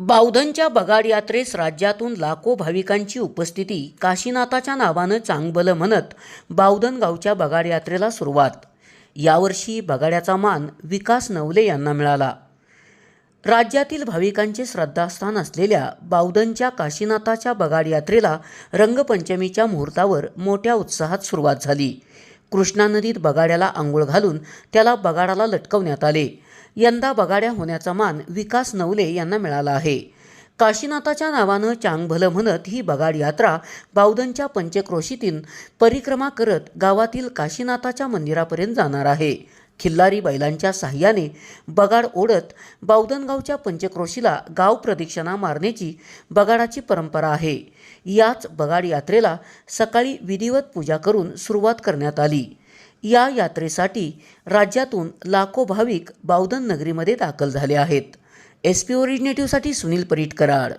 बावधनच्या बगाड यात्रेस राज्यातून लाखो भाविकांची उपस्थिती काशीनाथाच्या नावानं चांगबलं म्हणत बावधन गावच्या बगाड यात्रेला सुरुवात. यावर्षी बगाड्याचा मान विकास नवले यांना मिळाला. राज्यातील भाविकांचे श्रद्धास्थान असलेल्या बावधनच्या काशीनाथाच्या बगाड यात्रेला रंगपंचमीच्या मुहूर्तावर मोठ्या उत्साहात सुरुवात झाली. कृष्णा नदीत बगाड्याला आंघोळ घालून त्याला बगाडाला लटकवण्यात आले. यंदा बगाड्या होण्याचा मान विकास नवले यांना मिळाला आहे. काशीनाथाच्या नावानं चांगभलं म्हणत ही बगाड यात्रा बावधनच्या पंचक्रोशीतून परिक्रमा करत गावातील काशीनाथाच्या मंदिरापर्यंत जाणार आहे. खिल्लारी बैलांच्या साह्याने बगाड ओढत बावधनगावच्या पंचक्रोशीला गाव प्रदक्षिणा मारण्याची बगाडाची परंपरा आहे. याच बगाड यात्रेला सकाळी विधिवत पूजा करून सुरुवात करण्यात आली. या यात्रेसाठी राज्यातून लाखो भाविक बावधन नगरीमध्ये दाखल झाले आहेत. एस पी ओरिजिनेटिव्हसाठी सुनील परीट कराड.